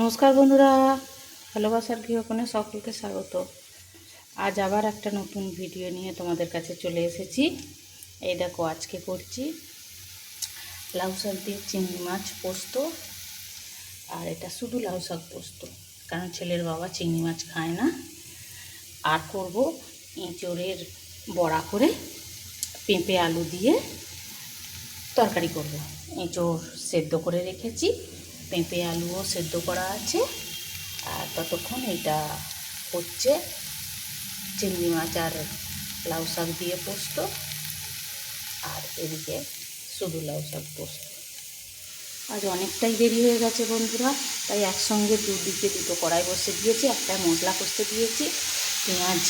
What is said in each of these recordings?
নমস্কার বন্ধুরা, ভালোবাসার গৃহকোণে সকলকে স্বাগত। আজ আবার একটা নতুন ভিডিও নিয়ে তোমাদের কাছে চলে এসেছি। এই দেখো, আজকে করছি লাউ শাক দিয়ে চিংড়ি মাছ পোস্ত, আর এটা শুধু লাউ শাক পোস্ত, কারণ ছেলের বাবা চিংড়ি মাছ খায় না। আর করব এঁচড়ের বড়া করে পেঁপে আলু দিয়ে তরকারি করব। এঁচড় সেদ্ধ করে রেখেছি। পেঁপে আলুও সেদ্ধ করা আছে। আর ততক্ষণ এটা হচ্ছে চিংড়ি মাছ আর লাউ শাক দিয়ে পোস্ত। আর এদিকে শুধু লাউ শাক পোস্ত। আজ অনেকটাই দেরি হয়ে গেছে বন্ধুরা, তাই একসঙ্গে দুদিকে দুটো কড়াই বসে দিয়েছি, একটা মশলা কষতে দিয়েছি, পেঁয়াজ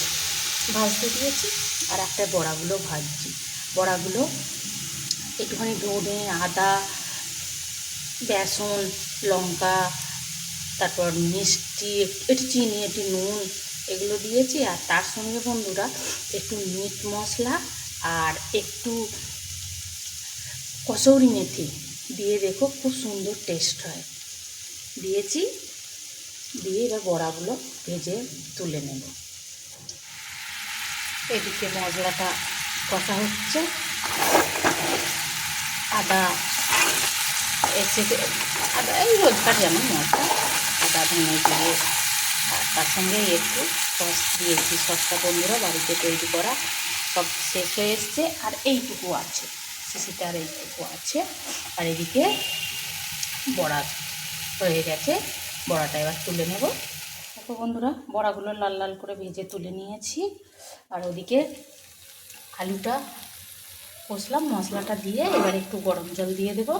ভাজতে দিয়েছি, আর একটা বড়াগুলো ভাজছি। বড়াগুলো একটুখানি ধনে, আদা বেসন, লঙ্কা, তারপর মিষ্টি, একটু চিনি, একটু নুন এগুলো দিয়েছি। আর তার সঙ্গে বন্ধুরা একটু মিট মশলা আর একটু কসৌরি মেথি দিয়ে দেখো খুব সুন্দর টেস্ট হয়। দিয়েছি, দিয়ে এবার বড়াগুলো ভেজে তুলে নেব। এদিকে মশলাটা কষা হচ্ছে। আদা এসে আদা এই রোজকার যেমন মশলা আদা ধনে দিয়ে আর তার সঙ্গে একটু সস দিয়েছি। সসটা বন্ধুরা বাড়িতে তৈরি করা সব শেষ হয়ে এসছে। আর এইটুকু আছে। শিশিটা আর এইটুকু আছে। আর এদিকে বড়া হয়ে গেছে। বড়াটা এবার তুলে নেব। দেখো বন্ধুরা, বড়াগুলো লাল লাল করে ভেজে তুলে নিয়েছি। আর ওদিকে আলুটা কষলাম। মশলাটা দিয়ে এবার একটু গরম জল দিয়ে দেবো।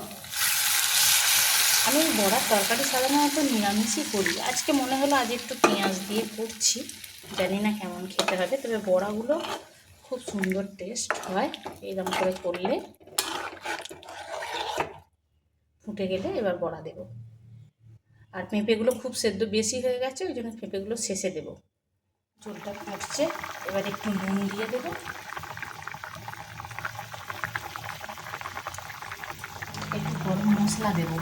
আমি বড়ার তরকারি সাধারণত নিরামিষই করি। আজকে মনে হলো আজ একটু পেঁয়াজ দিয়ে করছি। জানি না কেমন খেতে হবে, তবে বড়াগুলো খুব সুন্দর টেস্ট হয়, এরকম করে করলে ফুটে গেলে এবার বড়া দেব। আর পেঁপেগুলো খুব সেদ্ধ বেশি হয়ে গেছে, ওই জন্য পেঁপেগুলো শেষে দেব। চুলটা ফুটছে এবার একটু নুন দিয়ে দেবো। একটু গরম মশলা দেবো।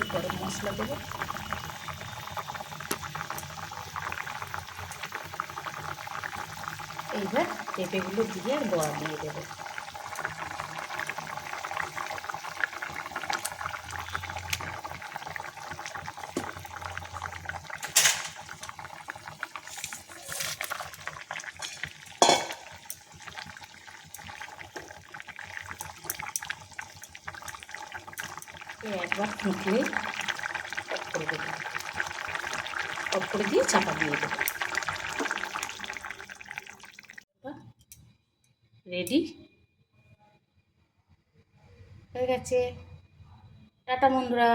একটু গরম মশলা দেবো। এইবার পেঁপেগুলো দিয়ে আর বড়া দিয়ে দেবো। একবার ফুটলে অফ করে দেবো অফ করে দিয়ে চাপা দিয়ে দেবো। রেডি? হয়ে গেছে। টাটা বন্ধুরা।